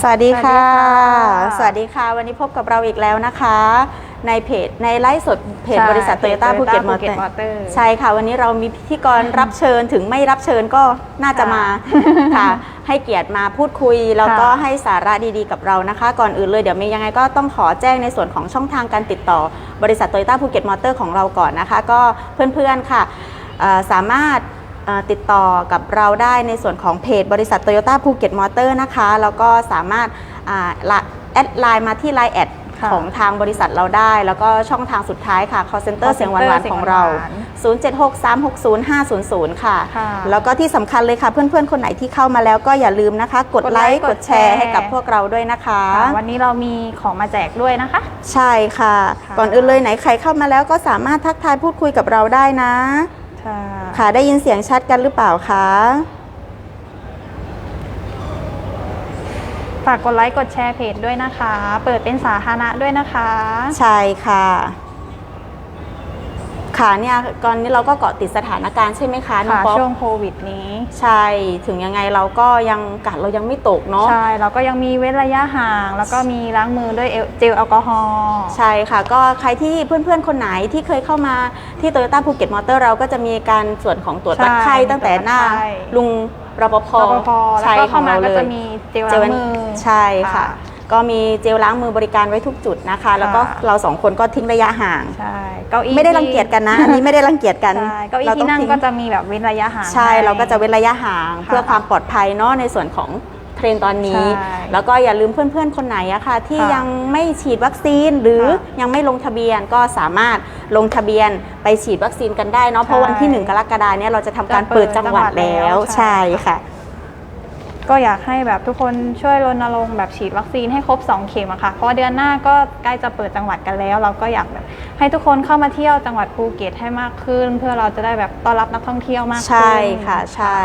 สวัสดีค่ะสวัสดีค่ะ สวัสดีค่ะ วันนี้พบกับเราอีกแล้วนะคะ ในเพจในไลฟ์สดเพจใช่บริษัทโตโยต้าเพจภูเก็ต Toyota มอเตอ Phuket ร์ Motor ใช่ค่ะ วันนี้เรามีพิธีกรรับเชิญถึงไม่รับเชิญก็น่าจะมาค่ะ ให้เกียรติมาพูดคุย แล้วก็ค่ะให้สาระดีๆกับเรานะคะ ก่อนอื่นเลยเดี๋ยวมียังไงก็ต้องขอแจ้งในส่วนของช่องทางการติดต่อบริษัทโตโยต้าภูเก็ตมอเตอร์ของเราก่อนนะคะ ก็เพื่อนๆค่ะเอ่อสามารถเอ่อ ติดต่อกับเราได้ในส่วนของเพจบริษัทโตโยต้าภูเก็ตมอเตอร์นะคะ แล้วก็สามารถอ่าละแอดไลน์มาที่ไลน์แอดค่ะของทางบริษัทเราได้ แล้วก็ช่องทางสุดท้ายค่ะ call center call เสียงหวาน center ๆของเราเสียงหวาน0763605000ค่ะค่ะ แล้วก็ที่สำคัญเลยค่ะเพื่อนๆ คนไหนที่เข้ามาแล้วก็อย่าลืมนะคะ กดกดไลไลค์ค์กดแชกดแชร์ร์ให้กับพวกเราด้วยนะคะค่ะวันนี้เรามีของมาแจกด้วยนะคะ ใช่ค่ะค่ะ ก่อนอื่นเลยไหนใครเข้ามาแล้วก็สามารถทักทายพูดคุยกับเราได้นะ ค่ะค่ะได้ยินเสียงชัดกันหรือเปล่าคะ ฝากกดไลค์กดแชร์เพจด้วยนะคะ เปิดเป็นสาธารณะด้วยนะคะ ใช่ค่ะ ค่ะเนี่ยก่อนนี้เราก็เกาะติดสถานการณ์ใช่ไหมคะน้องค่ะป๊อปช่วงโควิดนี้ใช่ถึงยังไงเราก็ยังกัดเรายังไม่ตกเนาะ ใช่เราก็ยังมีเว้นระยะห่าง แล้วก็มีล้างมือด้วยเจลแอลกอฮอล์ใช่ค่ะ ก็ใครที่เพื่อนๆ คนไหนที่เคยเข้ามาที่โตโยต้าภูเก็ตมอเตอร์เราก็จะมีการส่วนของตรวจวัดไข้ตั้งแต่หน้า ลุงรปภรปภแล้วใช่ก็ขอเข้างมาเราก็เลจะยมีเจลเจล้าลงมือ ใช่ค่ะค่ะ ก็มีเจลล้างมือบริการไว้ทุกจุดนะคะ แล้วก็ค่ะเราสองคนก็ทิ้งระยะห่าง ใช่เก้าอี้ไม่ได้รังเกียจกันนะอันนี้ไม่ได้รังเกียจกันใช่เก้าอี้รที่ต้นั่งทิ้ก็จะมีแบบเว้นระยะห่าง ใช่ห้เราก็จะเว้นระยะห่างค่ะเพื่อความปลอดภัยเนาะในส่วนของเทรนด์ตอนนี้ใช่แล้วก็อย่าลืมเพื่อนๆ คนไหนอะค่ะ ที่ค่ะยังไม่ฉีดวัคซีนหรือค่ะยังไม่ลงทะเบียนก็สามารถลงทะเบียนไปฉีดวัคซีนกันได้เนาะเพราะวันที่ 1 กรกฎาเนี่ยเราจะทำการจะเปิเปิดดจังหวัดจังหวัดแล้แล้ววใช่ค่ะ ก็อยากให้แบบทุกคนช่วยรณรงค์แบบฉีดวัคซีนให้ครบ 2 เข็มอะค่ะเพราะเดือนหน้าก็ใกล้จะเปิดจังหวัดกันแล้ว เราก็อยากแบบ ให้ทุกคนเข้ามาเที่ยวจังหวัดภูเก็ตให้มากขึ้น เพื่อเราจะได้แบบต้อนรับนักท่องเที่ยวมากขึ้นใช่ค่ะใช่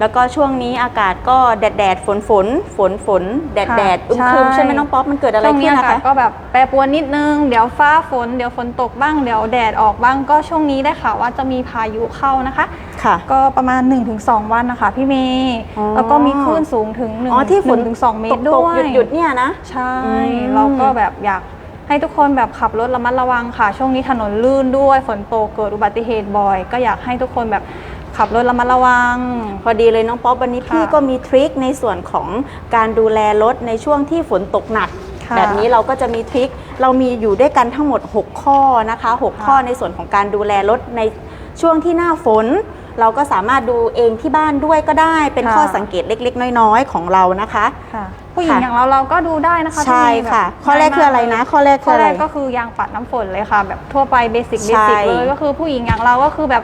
แล้วก็ช่วงนี้อากาศก็แดดแดดฝนฝนฝนฝนแดดค่ะแดดอึมครึมใช่ใช่ไหมน้องป๊อปมันเกิดอะไรช่วงขึ้นี้นอานะกาศคะ ก็แบบแปรปรวนนิดนึง เดี๋ยวฟ้าฝน เดี๋ยวฝนตกบ้าง เดี๋ยวแดดออกบ้าง ก็ช่วงนี้ได้ข่าวว่าจะมีพายุเข้านะคะ ค่ะ ก็ประมาณ 1-2 วันนะคะ พี่เมย์อ๋อ แล้วก็มีคลื่นสูงถึง1อ๋อที่ฝนถึง2เมตรตด้กวยๆหยุดๆเนี่ยนะ ใช่ อืม เราก็แบบอยาก ให้ทุกคนแบบขับรถระมัดระวังค่ะ ช่วงนี้ถนนลื่นด้วยฝนตกเกิดอุบัติเหตุบ่อย ก็อยากให้ทุกคนแบบขับรถระมัดระวัง พอดีเลยน้องป๊อปวันนี้ค่ะพี่ก็มีทริคในส่วนของการดูแลรถในช่วงที่ฝนตกหนักค่ะแบบนี้เราก็จะมีทริคเรามีอยู่ด้วยกันทั้งหมด 6 ข้อนะคะ6ค่ะข้อในส่วนของการดูแลรถในช่วงที่หน้าฝน เราก็สามารถดูเองที่บ้านด้วยก็ได้ เป็นค่ะ ข้อสังเกตเล็ก ๆ น้อยๆ ของเรานะคะ ค่ะ ผู้หญิงค่ะ อย่างเราเราก็ดูได้นะคะใช่ที่มีแบบค่ะ ข้อแรกคืออะไรนะ ข้อแรกคืข้อออะไรแรกก็คือยางปัดน้ำฝนเลยค่ะ แบบทั่วไปเบสิกเบใช่ สิกเลยก็คือผู้หญิงอย่างเราก็คือแบบ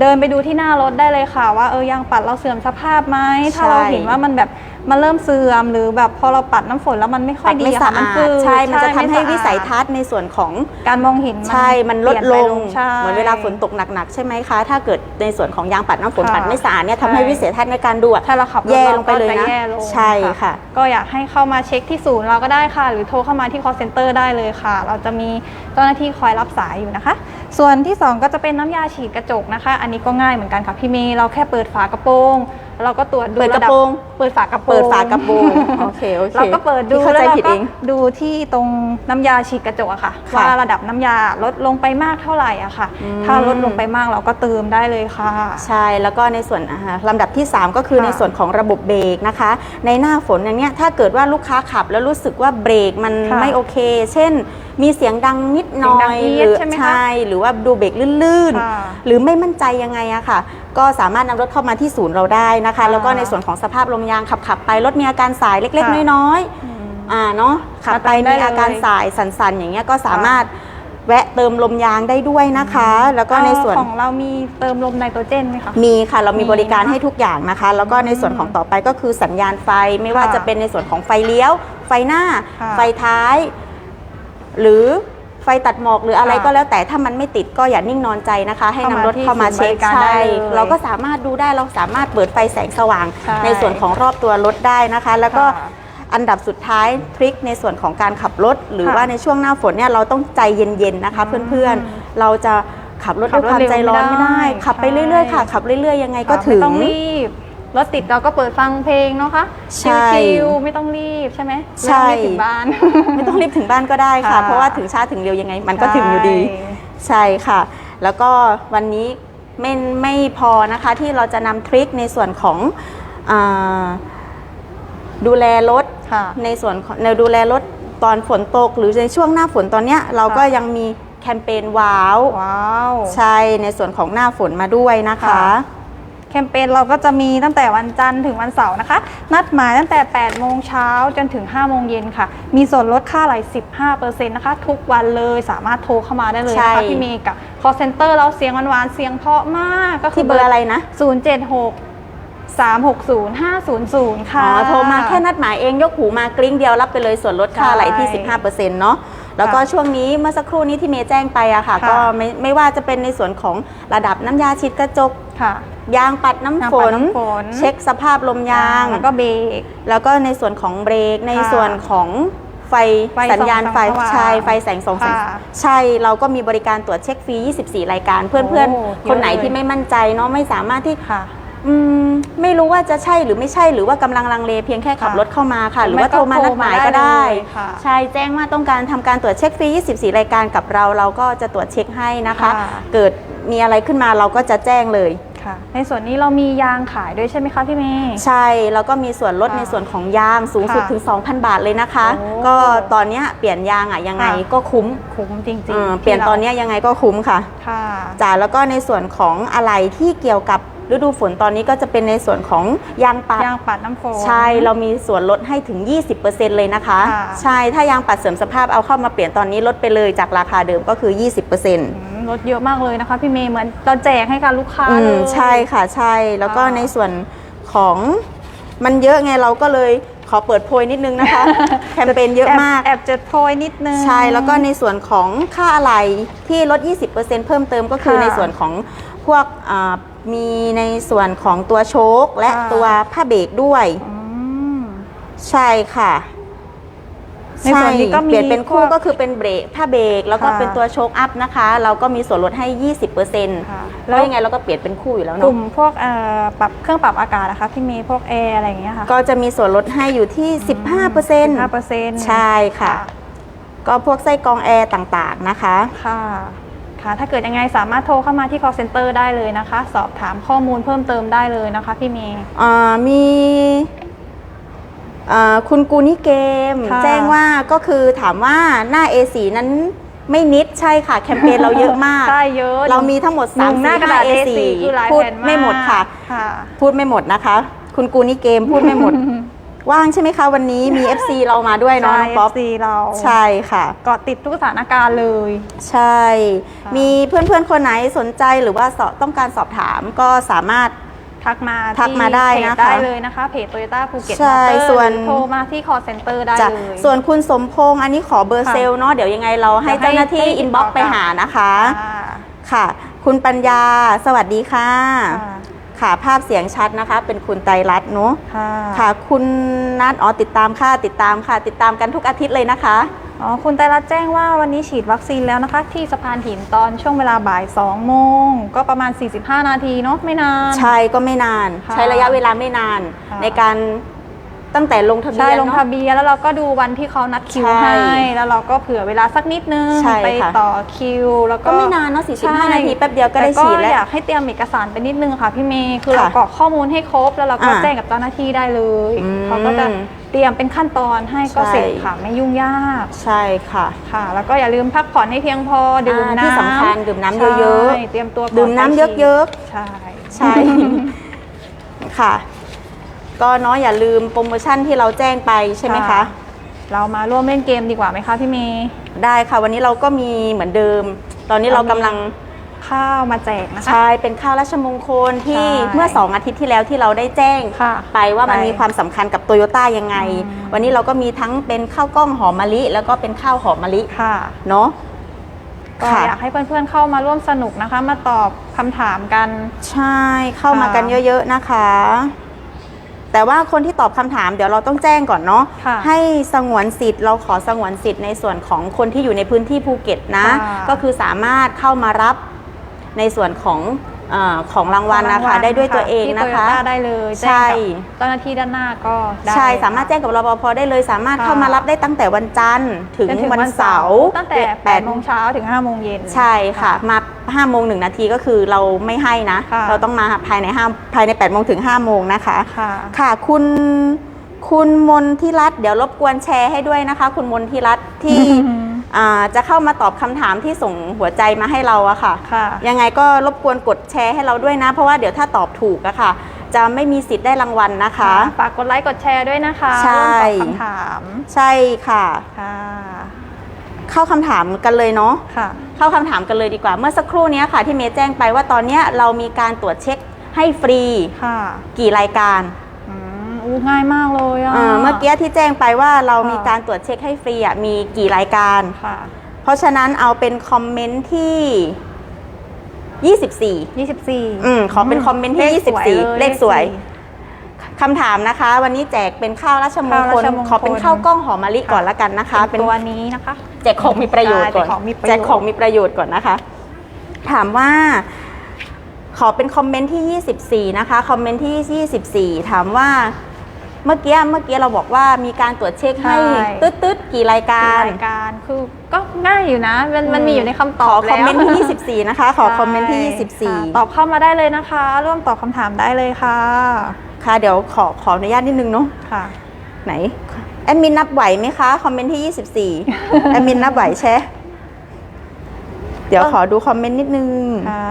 เดินไปดูที่หน้ารถได้เลยค่ะ ว่าเออยางปัดเราเสื่อมสภาพไหมถ้าเราเห็นว่ามันแบบ มันเริ่มเสื่อมหรือแบบพอเราปัดน้ำฝนแล้วมันไม่ค่อปัยดดีไม่อะสะค่ะมันอาฟืดดใช่ มันจะทำให้ไม่วิสัยสะอาดทัศน์ในส่วนของการมองเห็นใช่ มันลดลงใช่เหมือนเวลาฝนตกหนักๆใช่ไหมคะ ถ้าเกิดในส่วนของยางปัดน้ำฝนค่ะปัดไม่สะอาดเนี่ยทำให้ใช่วิสัยทัศน์ในการดูอะถ้าเราขับรถแย่เราลงไปเลยก็นะจะแย่ลงใช่ค่ะ ก็อยากให้เข้ามาเช็คที่ศูนย์เราก็ได้ค่ะ หรือโทรเข้ามาที่ call center ได้เลยค่ะ เราจะมีเจ้าหน้าที่คอยรับสายอยู่นะคะ ส่วนที่ 2 ก็จะเป็นน้ำยาฉีดกระจกนะคะ อันนี้ก็ง่ายเหมือนกันค่ะพี่เมย์เราแค่เปิดฝากระโปรงเราก็ตรวจดูเปิดกระดับโปรง เปิดฝากระโปรงเปิดฝากระโปรงโอเคโอเคเราก็เปิดดูพี่เข้าใจแล้วเราผิดก็เอง ดูที่ตรงน้ำยาฉีดกระจกอะค่ะค่ะว่าระดับน้ำยาลดลงไปมากเท่าไหร่อะค่ะ อืม ถ้าลดลงไปมากเราก็เติมได้เลยค่ะ ใช่แล้วก็ในส่วนอ่าลำดับที่ 3 ก็คือค่ะในส่วนของระบบเบรกนะคะ ในหน้าฝนอย่างเนี้ยถ้าเกิดว่าลูกค้าขับแล้วรู้สึกว่าเบรกมันค่ะไม่โอเค เช่นมีเสียงดังนิดหน่อเสียงดังยอี๊หดรือใช่ไหมคะ ใช่หรือว่าดูเบรกลื่น ค่ะ ๆ หรือไม่มั่นใจยังไงอะค่ะ ก็สามารถนำรถเข้ามาที่ศูนย์เราได้นะคะค่ะแล้วก็ในส่วนของสภาพลมยางขับขับๆไปรถมีอาการสายเล็ก ค่ะ ๆ น้อยอืมๆอ่าเนาะขับไปมาเติมได้มีอาการเลยสายสั่นๆ อย่างเงี้ยก็สามารถแวะเติมลมยางได้ด้วยนะคะ แล้วก็ในส่วนเอ่อของเรามีเติมลมไนโตรเจนไหมคะ มีค่ะเรามีมีบริการนะคะให้ทุกอย่างนะคะ แล้วก็ในส่วนของต่อไปก็คือสัญญาณไฟไม่ว่าค่ะจะเป็นในส่วนของไฟเลี้ยว ไฟหน้า ค่ะไฟท้าย หรือไฟตัดหมอกหรืออะไรค่ะก็แล้วแต่ถ้ามันไม่ติดก็อย่านิ่งนอนใจนะคะ ให้นำรถเข้าเข้ามามาที่เช็คศูนย์บริการใช่ได้เลยเราก็สามารถดูได้เราสามารถเปิดไฟแสงสว่างใช่ในส่วนของรอบตัวรถได้นะคะ แล้วก็ค่ะอันดับสุดท้ายทริคในส่วนของการขับรถ หรือค่ะว่าในช่วงหน้าฝนเนี่ยเราต้องใจเย็นๆนะคะอืมเพื่อนๆเราจะขับรถขัด้วยบรถความใจร้อนเร็วไม่ไม่ได้ได้ ขับไปใช่เรื่อยๆค่ะขับเรื่อยๆยังไงก็ค่ะถึงไม่ต้องรีบ รถติดเราก็เปิดฟังเพลงเนาะคะใช่ชิลๆไม่ต้องรีบใช่ไหมใช่ ไม่ต้องรีบถึงบ้าน ไม่ต้องรีบถึงบ้านก็ได้ค่ะ ค่ะ เพราะว่าถึงช้าถึงเร็วยังไง มันก็ถึงอยู่ดีใช่ค่ะ แล้วก็วันนี้ไม่ไม่พอนะคะที่เราจะนำทริคในส่วนของอาดูแลรถค่ะในส่วนของในดูแลรถตอนฝนตก หรือในช่วงหน้าฝนตอนเนี้ยเราก็ยังมีแคมเปญว้าว ว้าว ใช่ในส่วนของหน้าฝนมาด้วยนะคะ ค่ะ แคมเปญเราก็จะมีตั้งแต่วันจันทร์ถึงวันเสาร์นะคะ นัดหมายตั้งแต่ 8 โมงเช้าจนถึง 5 โมงเย็นค่ะ มีส่วนลดค่าไหล15%นะคะ ทุกวันเลยสามารถโทรเข้ามาได้เลยนะใช่ คะพี่เมย์กับ call center เราเสียงหวานๆเสียงเพราะมากก็คืที่เบอร์อะไรนะ 076 360 500 ค่ะ อ๋อโทรมาแค่นัดหมายเองยกหูมากลิ้งเดียวรับไปเลยส่วนลดค่าใช่ไหลที่ 15%เนาะแล้วก็ช่วงนี้เมื่อสักครู่นี้ที่เมย์แจ้งไปอะค่ะ ค่ะ ก็ไม่ไม่ว่าจะเป็นในส่วนของระดับน้ำยาชิดกระจก ค่ะ ยางปัดน้ำยางฝปัดนน้ำฝน เช็คสภาพลมยาง แล้วก็เบรก แล้วก็ในส่วนของเบรก ในค่ะส่วนของไฟไฟสัญญาณส่องไฟสว่างใช่ไฟแสงสองแสงค่ะใช่เราก็มีบริการตรวจเช็คฟรี 24 รายการเพื่อนโอ้ๆคนไหนเยอะเลยที่ไม่มั่นใจเนาะไม่สามารถที่ค่ะอืมไม่รู้ว่าจะใช่หรือไม่ใช่หรือว่ากำลังลังเลเพียงแค่ขับค่ะรถเข้ามาค่ะ หรือไม่ว่าก็โทรมานัดหมายก็ได้โทรมาได้เลยค่ะใช่แจ้งว่าต้องการทำการตรวจเช็คฟรี 24 รายการกับเรา เราก็จะตรวจเช็คให้นะคะค่ะเกิดมีอะไรขึ้นมาเราก็จะแจ้งเลย ค่ะ ในส่วนนี้เรามียางขายด้วยใช่ไหมคะพี่เมย์ ใช่ แล้วก็มีส่วนลดค่ะในส่วนของยางสูงสุดค่ะถึง 2,000 บาทเลยนะคะ โอ้ก็ตอนเนี้ยเปลี่ยนยางอะยังไงค่ะ ก็คุ้มคุ้มจริงเออๆเปลี่ยนที่ราตอนเนี้ยยังไงก็คุ้มค่ะค่ะ จ้าแล้วก็ในส่วนของอะไรที่เกี่ยวกับฤดูฝนตอนนี้ก็จะเป็นในส่วนของยางปัด ยางปัดน้ำฝนใช่เรามีส่วนลดให้ถึง 20%เลยนะคะ ค่ะ ใช่ถ้ายางปัดเสริมสภาพเอาเข้ามาเปลี่ยนตอนนี้ลดไปเลยจากราคาเดิมก็คือ 20%อืม ลดเยอะมากเลยนะคะ พี่เมย์เหมือนเราแจกให้กับลูกค้าอืเลมย ใช่ค่ะใช่ แล้วก็ค่ะในส่วนของมันเยอะไงเราก็เลยขอเปิดโพยนิดนึงนะคะ แคมเปญเยอะมาก แอบแอบจะโพยนิดนึง ใช่ แล้วก็ในส่วนของค่าอะไหล่ที่ลด 20%เพิ่มเติมก็คือค่ะในส่วนของพวกอ่ามีในส่วนของตัวโชคและค่ะ ตัวผ้าเบรกด้วย อืม ใช่ค่ะ ในส่วนนี้ก็มีเปลี่ยนเป็นคู่พวกก็คือเป็นเบรกผ้าเบรกแล้วก็ค่ะเป็นตัวโชคอัพนะคะ เราก็มีส่วนลดให้ 20%ค่ะแล้วยังไงเราก็เปลี่ยนเป็นคู่อยู่แล้วกเนาะลุ่มพวกเอ่อปรับเครื่องปรับอากาศนะคะพี่เมย์พวกแอร์อะไรอย่างเงี้ยค่ะก็จะมีส่วนลดให้อยู่ที่ 15% 15%ใช่ค่ะ ก็พวกไส้กรองแอร์ต่างๆนะคะค่ะค่ะถ้าเกิดยังไงสามารถโทรเข้ามาที่ call center ได้เลยนะคะ สอบถามข้อมูลเพิ่มเติมได้เลยนะคะพี่เมย์อ่ามีอ่า คุณกูนี่เกมค่ะแจ้งว่าก็คือถามว่าหน้า A4 นั้นไม่นิดใช่ค่ะ แคมเปญเราเยอะมากได้เยอะ เรามีทั้งหมดหนึ่ง3หน้ากระดาษ A4 A4 คือหลายพูดแผ่นมากไม่หมดค่ะค่ะ พูดไม่หมดนะคะ คุณกูนี่เกมพูดไม่หมด ว่างใช่ไหมคะวันนี้มี FC เรามาด้วยเนาะน้องป๊อปใช่ FC เราใช่ค่ะเกาะติดทุกสถานการณ์เลย ใช่ค่ะมีเพื่อนๆคนไหนสนใจหรือว่าสอบต้องการสอบถามก็สามารถ ทักมาทักมาได้ที่เพจนะคะได้เลยนะคะเพจ Toyota ภูเก็ตใช่มอเตอร์ส่วนหรือโทรมาที่ call center ได้จ้ะเลยส่วนคุณสมพงษ์อันนี้ขอเบอร์ค่ะเซลล์เนาะเดี๋ยวยังไงเราให้เดี๋ยวให้เจ้าหน้าที่ให้อินบ็อกติดต่อไปหานะคะค่ะค่ะ คุณปัญญาสวัสดีค่ะ ค่ะค่ะภาพเสียงชัดนะคะ เป็นคุณไตรรัตน์เนาะค่ะค่ะ คุณนัทอ๋อติดตามค่ะติดตามค่ะ ติดตามกันทุกอาทิตย์เลยนะคะ อ๋อคุณไตรรัตน์แจ้งว่าวันนี้ฉีดวัคซีนแล้วนะคะ ที่สะพานหินตอนช่วงเวลาบ่าย2โมงก็ประมาณ 45 นาทีเนาะไม่นาน ใช่ก็ไม่นาน ค่ะใช้ระยะเวลาไม่นาน ค่ะ ในการ ตั้งแต่ลงทะเบีใช่ยนลงเนาะทะเบียนแล้วเราก็ดูวันที่เขานัดคิวใช่ให้ แล้วเราก็เผื่อเวลาสักนิดนึงใช่ไปค่ะ ต่อคิว แล้วก็ก็ไม่นานเนาะใช่45 นาทีแป๊บเดียวก็ได้ฉีดต่แล้ว อยากให้เตรียมเอกสารไปนิดนึงค่ะพี่เมย์คือค่ะเรากรอกข้อมูลให้ครบ แล้วเราก็อ่าแจ้งกับเจ้าหน้าที่ได้เลยอืมเขาก็จะเตรียมเป็นขั้นตอนให้ก็ใช่ เสร็จค่ะไม่ยุ่งยากใช่ค่ะ ค่ะ แล้วก็อย่าลืมพักผ่อนให้เพียงพอดื่มอ่าน้ำที่สำคัญดื่มน้ำเยอะๆ ใช่เตรียมตัวก่อดื่มน้ำเยอะๆ ใช่ๆใช่ ค่ะ ก็เนาะอย่าลืมโปรโมชั่นที่เราแจ้งไปใช่ไหมคะ เรามาร่วมเล่นเกมดีกว่าไหมคะพี่เมย์ได้ค่ะ วันนี้เราก็มีเหมือนเดิม ตอนนี้เราเรามีกำลังข้าวมาแจกนะคะใช่เป็นข้าวราชมงคลที่ใช่เมื่อ 2 อาทิตย์ที่แล้วที่เราได้แจ้งค่ะไปว่ามันไปมีความสำคัญกับโตโยต้ายังไงอืมวันนี้เราก็มีทั้งเป็นข้าวกล้องหอมมะลิ แล้วก็เป็นข้าวหอมมะลิค่ะเนาะก็ค่ะอยากให้เพื่อนๆเข้ามาร่วมสนุกนะคะ มาตอบคำถามกัน ใช่เข้ามาค่ะกันเยอะ ๆนะคะ แต่ว่าคนที่ตอบคำถามเดี๋ยวเราต้องแจ้งก่อนเนาะค่ะให้สงวนสิทธิ์เราขอสงวนสิทธิ์ในส่วนของคนที่อยู่ในพื้นที่ภูเก็ตนะค่ะก็คือสามารถเข้ามารับในส่วนของ เอ่อของรางวัลนะคะ ได้ด้วยตัวเองนะคะที่ Toyota ได้เลยใช่แจ้งกับเจ้าหน้าที่ด้านหน้าก็ได้ใช่สามารถแจ้งกับรปภได้เลยสามารถค่ะเข้ามารับได้ตั้งแต่วันจันทร์ถึงจนถึงวันเสาร์ตั้งแต่8โมงเช้าถึง5โมงเย็นใช่ค่ะมา5โมงหนึ่งนาทีก็คือเราไม่ให้นะค่ะเราต้องมาภายใน5ภายใน8โมงถึง5โมงนะคะค่ะค่ะคุณคุณมนทิรัตน์เดี๋ยวรบกวนแชร์ให้ด้วยนะคะ คุณมนทิรัตน์ที่อ่า จะเข้ามาตอบคำถามที่ส่งหัวใจมาให้เราอะค่ะ ค่ะ ยังไงก็รบกวนกดแชร์ให้เราด้วยนะ เพราะว่าเดี๋ยวถ้าตอบถูกอะค่ะ จะไม่มีสิทธิ์ได้รางวัลนะคะ ฝากกดไลค์กดแชร์ด้วยนะคะใช่ ร่วมตอบคำถามใช่ค่ะ ค่ะเข้าคำถามกันเลยเนาะ ค่ะ เข้าคำถามกันเลยดีกว่า เมื่อสักครู่เนี้ยค่ะ ที่เมย์แจ้งไปว่าตอนเนี้ยเรามีการตรวจเช็คให้ฟรีค่ะ กี่รายการอืมอู้ ง่ายมากเลยอะเอ่อเมื่อกี้ที่แจ้งไปว่าเราค่ะมีการตรวจเช็คให้ฟรีอะมีกี่รายการ ค่ะ เพราะฉะนั้นเอาเป็นคอมเมนต์ที่ 24 24 อืมขอเป็นคอมเมนต์ที่เลขสวย24 เลขสวยคำถามนะคะ วันนี้แจกเป็นข้าวราชมงข้าวคราลชมงคลขอเป็นข้าวกล้องหอมมะลิก่อนละกันนะคะ เป็นตัวนี้นะคะ แจกของมีประโยชน์ก่อนใช่แจกของมีประโยชน์แจกของมีประโยชน์ก่อนนะคะ ถามว่าขอเป็นคอมเมนต์ที่ 24 นะคะ คอมเมนต์ที่ 24 ถามว่า เมื่อกี้เมื่อกี้เราบอกว่ามีการตรวจเช็คให้ใช่ ตึ๊ดตึ๊ดๆกี่รายการ รายการคือก็ง่ายอยู่นะ มันมันมีอยู่ในคำตอบขอคอมเมนต์แล้วที่ 24 นะคะ ขอคอมเมนต์ที่ใช่ค่ะ24 ตอบเข้ามาได้เลยนะคะ ร่วมตอบคำถามได้เลยค่ะ ค่ะเดี๋ยวขอขออนุญาตนิดนึงเนาะค่ะ ไหนแอดมินนับไหวไหมคะ คอมเมนต์ที่ 24 แอดมินนับไหวใช่เดี๋ยวขอดูคอมเมนต์นิดนึง ค่ะ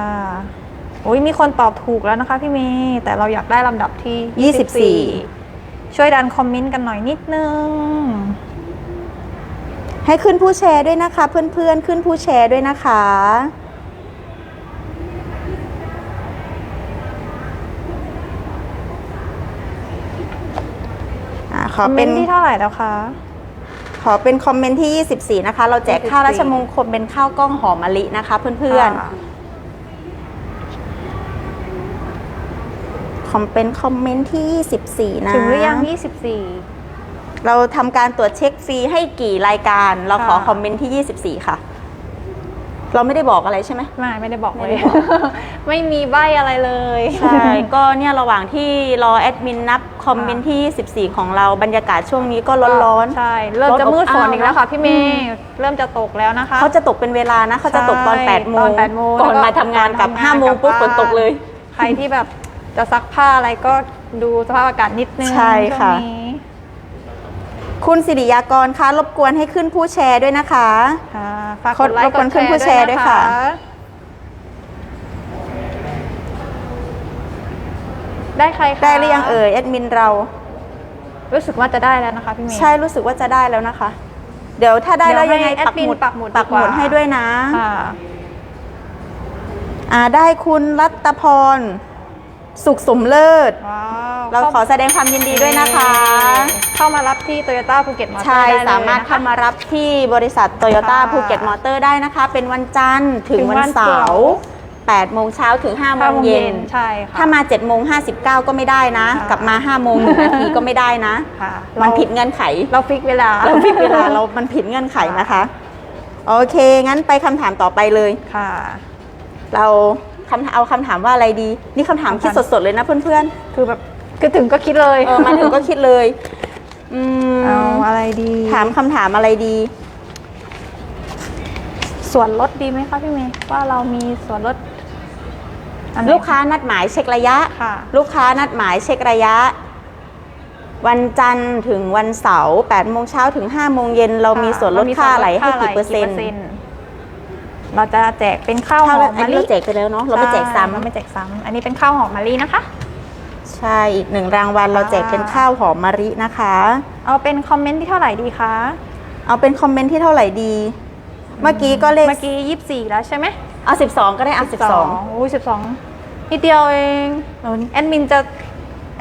อุ้ยมีคนตอบถูกแล้วนะคะพี่เมย์แต่เราอยากได้ลำดับที่ 24 ช่วยดันคอมเมนต์กันหน่อยนิดนึง ให้ขึ้นผู้แชร์ด้วยนะคะ เพื่อนๆขึ้นผู้แชร์ด้วยนะคะอ่าขคออมเมเป็นนต์ที่เท่าไหร่แล้วคะ ขอเป็นคอมเมนต์ที่ 24 นะคะ เราแจกข้าวราชมงคลเป็นข้าวกล้องหอมมะลินะคะเพื่อนค่ะๆ คอมเป็นคอมเมนต์ที่ 24 นะ ถึงหรือยังเราทำการตรวจเช็คฟรีให้กี่รายการ เราขอค่ะ คอมเมนต์ที่ 24 ค่ะ เราไม่ได้บอกอะไรใช่ไหม24ไม่ไม่ได้บอกไม่เลยได้บอก ไม่มีใบอะไรเลย ใช่ ก็เนี่ยระหว่างที่รอแอดมินนับคอมเมนต์ที่ 24 ของเราบรรยากาศช่วงนี้ก็ร้อนใช่ เริ่มจะมืดฝนอีกแล้วค่ะพี่เมอืย์เริ่มจะตกแล้วนะคะๆเขาจะตกเป็นเวลานะเขาจะตกตอนใช่8โมตองน8โมงก่อนแล้วก็มาทำงานกับก่อนทำงาน5โมงปุ๊บกฝลับนบ้าน ตกเลย ใครที่แบบ จะซักผ้าอะไรก็ดูสภาพอากาศนิดนึงใช่ค่ะช่วงนี้คุณสิริยากรคะรบกวนให้ขึ้นผู้แชร์ด้วยนะคะ ค่ะฝากกกดดไลค์รบกวนขึ้นผู้แชร์ด้วยค่ะได้ใครคะได้หรือยังเอ่ยแอดมินเรา รู้สึกว่าจะได้แล้วนะคะพี่เมย์ ใช่รู้สึกว่าจะได้แล้วนะคะ เดี๋ยวถ้าได้แล้วเดี๋ยัยวงไงให้แอดมินปักหมุดปักหมุดดีกว่า ให้ด้วยนะ ค่ะ อ่าได้คุณรัตพร สุขสมเลิศ ว้าวเราขอแสดงความยินดีด้วยนะคะ เข้ามารับที่โตโยต้าภูเก็ตมอเตอร์ใช่ได้เลยสามารถนะคะเข้ามารับที่บริษัทโตโยต้าค่ะภูเก็ตมอเตอร์ได้นะคะ เป็นวันจันทร์ถึงถึงวัวันนเสาเสาร์ ร์8โมงเช้าถึง5โมห้างโมงเย็เย็น นใช่ค่ะ ถ้ามา7โมง59 ก็ไม่ได้นะ ค่ะ กลับมา5โมง1นาทีก็ไม่ได้นะ ค่ะมันเราผิดเงื่อนไข เราฟิกเวลา เราผิดเวลาเรา มันผิดเงื่อนไขนะคะ โอเค งั้นไปคำถามต่อไปเลย ค่ะ เรา คำเอาคำถามว่าอะไรดี นี่คำถามคิดสดๆเลยนะเพื่อนคือแบบคือถึงก็คิดเลยๆเออมาถึงก็คิดเลยอืมเอาอะไรดีถามคำถามอะไรดี ส่วนลดดีไหมคะพี่เมย์ว่าเรามีส่วนลดอันไหนลูกค้านัดหมายเช็คระยะ ค่ะลูกค้านัดหมายเช็คระยะ วันจันทร์ถึงวันเสาร์8โมงเช้าถึง5โมงเย็นเรามีส่วนลดค่าไหลให้กี่เปอร์เซ็นต์ เราจะแจกเป็นข้าวหข้าวอมอันมะนี้ลิเราแจกไปแล้วเนาะเราไม่แจกใช่ซ้ำเราไม่แจกซ้ำอันนี้เป็นข้าวหอมมะลินะคะ ใช่อีกหนึ่งรางวัลเราแจกเป็นข้าวหอมมะลินะคะ เอาเป็นคอมเมนต์ที่เท่าไหร่ดีคะเอาเป็นคอมเมนต์ที่เท่าไหร่ดี เมื่อกี้ก็เลขเมื่อกี้ยี่สิบสี่แล้วใช่ไหมเอา12ก็ได้เอา12โอ้ยสิบสองนิดเดียวเองเอานี่แอดมินจะ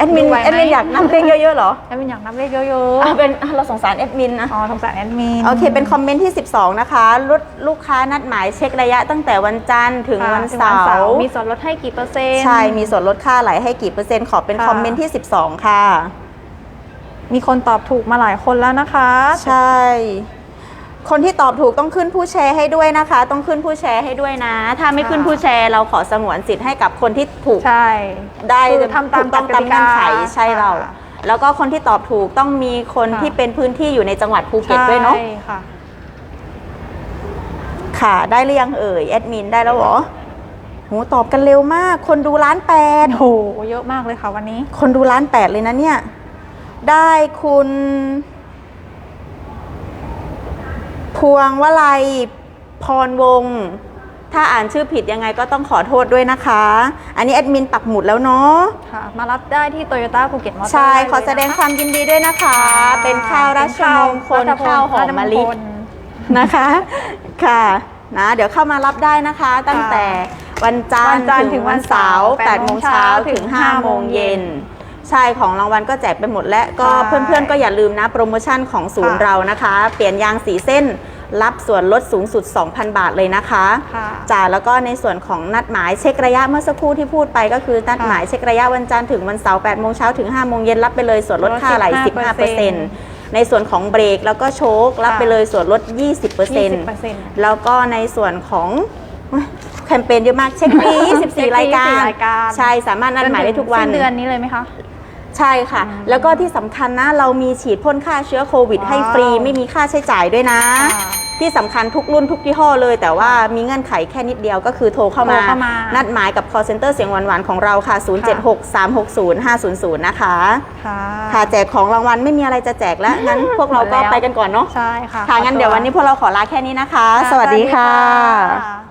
แอดมินดูไหวไหม แอดมินอยากนับเลขเยอะๆเหรอแอดมินอยากนับเลขเยอะเอาเป็นอะเราสงสารแอดมินนะๆอ๋อสงสารแอดมิน โอเค เป็นคอมเมนต์ที่ 12 นะคะลดลูกค้านัดหมายเช็คระยะตั้งแต่วันจันทร์ถึงค่ะวันถึงเสาร์มีส่วนลดให้กี่เปอร์เซ็นต์ ใช่ มีส่วนลดค่าไหลให้กี่เปอร์เซ็นต์ ขอเป็นค่ะ คอมเมนต์ที่ 12 ค่ะ มีคนตอบถูกมาหลายคนแล้วนะคะ ใช่ คนที่ตอบถูกต้องขึ้นผู้แชร์ให้ด้วยนะคะ ต้องขึ้นผู้แชร์ให้ด้วยนะ ถ้าไม่ขึ้นค่ะผู้แชร์เราขอสงวนสิทธิ์ให้กับคนที่ถูกใช่ได้คือทำตามถูกต้องกตามติกาเงื่อนไขใช่เราค่ะแล้วก็คนที่ตอบถูกต้องมีคนค่ะที่เป็นพื้นที่อยู่ในจังหวัดภูเก็ตด้วยเนาะใช่ค่ะ ค่ะ ได้หรือยังเอ่ยแอดมินได้แล้วเหรอโหตอบกันเร็วมาก คนดูล้านแปดโอ้โหเยอะมากเลยค่ะวันนี้ คนดูล้านแปดเลยนะเนี่ย ได้คุณ พวงวลัยพรวงศ์ถ้าอ่านชื่อผิดยังไงก็ต้องขอโทษด้วยนะคะ อันนี้แอดมินปักหมุดแล้วเนาะ ค่ะ มารับได้ที่โตโยต้าภูเก็ตมอเตอร์ใช่ ขอแสดงความยินดีด้วยนะคะ เป็นข้าวราชมงคลข้าวหอมมะลินะคะ ค่ะนะเดี๋ยวเข้ามารับได้นะคะ ตั้งแต่วันจันทวันร์จันทร์ถึงวันเสาร์ถึงวันเสาร์8โมงเช้า8ถึงถึง5โมงเย็น ใช่ของรางวัลก็แจกไปหมดแล้วก็ใช่เพื่อนๆก็อย่าลืมนะ โปรโมชั่นของศูนย์ค่ะเรานะคะ เปลี่ยนยางสีเส้นรับส่วนลดสูงสุด 2,000 บาทเลยนะคะค่ะจ้าแล้วก็ในส่วนของนัดหมายเช็คระยะเมื่อสักครู่ที่พูดไปก็คือนัดหมายเช็คระยะวันจันทร์ถึงวันเสาร์8โมงเช้าถึง5โมงเย็นรับไปเลยส่วนลดค่าอะไหล15%ในส่วนของเบรกแล้วก็โชค รับไปเลยส่วนลด 20% 20%แล้วก็ในส่วนของแคมเปญเยอะมากเช็คฟรีเช็คฟรี24รายการ24รายการ ใช่ สามารถนัดหมายได้ทุกวันสิ้นเดือนนี้เลยไหมคะ ใช่ค่ะ แล้วก็ที่สำคัญนะ เรามีฉีดพ่นฆ่าเชื้อโควิด ว้าว ให้ฟรีไม่มีค่าใช้จ่ายด้วยนะค่ะที่สำคัญทุกรุ่นทุกยี่ห้อเลย แต่ว่ามีเงื่อนไขแค่นิดเดียวก็คือโทรเข้ามา โทรเข้ามานัดหมายกับ call center เสียงหวานๆของเราค่ะ 0763605000นะคะ ค่ะค่ะแจกของรางวัลไม่มีอะไรจะแจกแล้ว งั้นพวกเราก็หมดแล้วไปกันก่อนเนาะใช่ค่ะค่ะงั้นเดี๋ยววันนี้พวกเราขอลาแค่นี้นะคะสวัสดีค่ะค่ะ